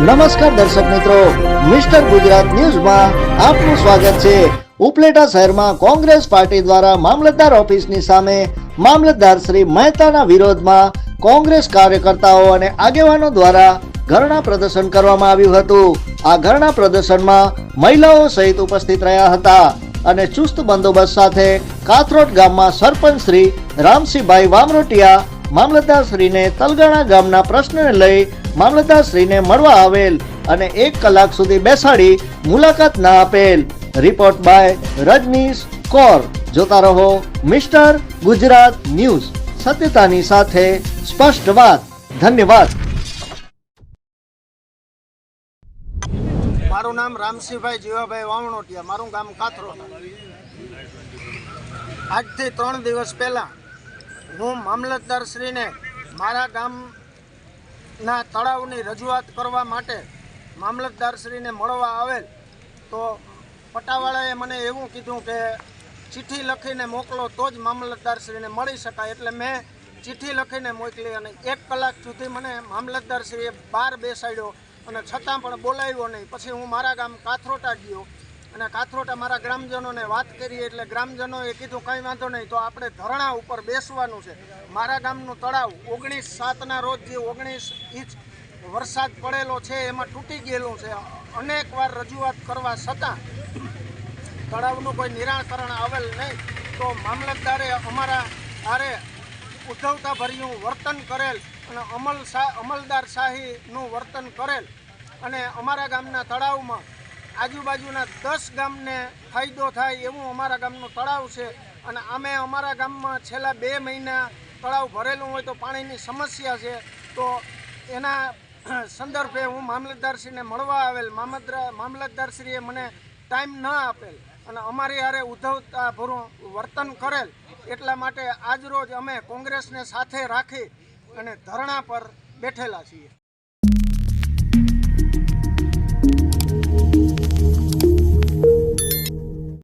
નમસ્કાર દર્શક મિત્રો, મિસ્ટર ગુજરાત ન્યૂઝમાં આપનું સ્વાગત છે. ઉપલેટા શહેરમાં કોંગ્રેસ પાર્ટી દ્વારા મામલતદાર ઓફિસની સામે મામલતદાર શ્રી મહેતાના વિરોધમાં કોંગ્રેસ કાર્યકર્તાઓ અને આગેવાનો દ્વારા ધરણા પ્રદર્શન કરવામાં આવ્યું હતું. આ ધરણા પ્રદર્શનમાં મહિલાઓ સહિત ઉપસ્થિત રહ્યા હતા અને ચુસ્ત બંદોબસ્ત સાથે કાથરોટ ગામમાં સરપંચ શ્રી રામસિંહભાઈ વામરોટિયા મામલતદાર શ્રીને તલગાણા ગામના પ્રશ્નને લઈ મામલતદાર શ્રીને મળવા આવેલ અને એક કલાક સુધી બેસાડી મુલાકાત ના આપેલ. Report by Rajneesh Kaur. જોતા રહો મિસ્ટર ગુજરાત ન્યૂઝ. સત્યતાની સાથે સ્પષ્ટ વાત. ધન્યવાદ. મારું નામ રામસિંહભાઈ જીવાભાઈ વાવણોટિયા. મારું ગામ કાથરો આજથી ત્રણ દિવસ પહેલાં હું મામલતદાર શ્રીને મારા ગામના તળાવની રજૂઆત કરવા માટે મામલતદાર શ્રીને મળવા આવેલ, તો પટાવાળાએ મને એવું કીધું કે ચિઠ્ઠી લખીને મોકલો, તો જ મામલતદાર શ્રીને મળી શકાય. એટલે મેં ચિઠ્ઠી લખીને મોકલી અને એક કલાક સુધી મને મામલતદાર શ્રીએ બહાર બેસાડ્યો અને છતાં પણ બોલાવ્યો નહીં. પછી હું મારા ગામ કાથરોટા ગયો. અને કાથરોટ અમારા ગ્રામજનોને વાત કરી એટલે ગ્રામજનોએ કીધું, કંઈ વાંધો નહીં, તો આપણે ધરણા ઉપર બેસવાનું છે. મારા ગામનું તળાવ ઓગણીસ સાતના રોજ જે ઓગણીસ ઇંચ વરસાદ પડેલો છે, એમાં તૂટી ગયેલું છે. અનેક વાર રજૂઆત કરવા છતાં તળાવનું કોઈ નિરાકરણ આવેલ નહીં. તો મામલતદારે અમારા આરે ઉદ્ધવતા ભર્યું વર્તન કરેલ અને અમલ અમલદાર શાહીનું વર્તન કરેલ. અને અમારા ગામના તળાવમાં આજુબાજુના દસ ગામને ફાયદો થાય એવું અમારા ગામનું તળાવ છે. અને અમે અમારા ગામમાં છેલ્લા બે મહિના તળાવ ભરેલું હોય તો પાણીની સમસ્યા છે. તો એના સંદર્ભે હું મામલતદારશ્રીને મળવા આવેલ. મામલતદાર મામલતદારશ્રીએ મને ટાઈમ ન આપેલ અને અમારી હારે ઉદ્ધવતા ભરું વર્તન કરેલ. એટલા માટે આજરોજ અમે કોંગ્રેસને સાથે રાખી અને ધરણા પર બેઠેલા છીએ.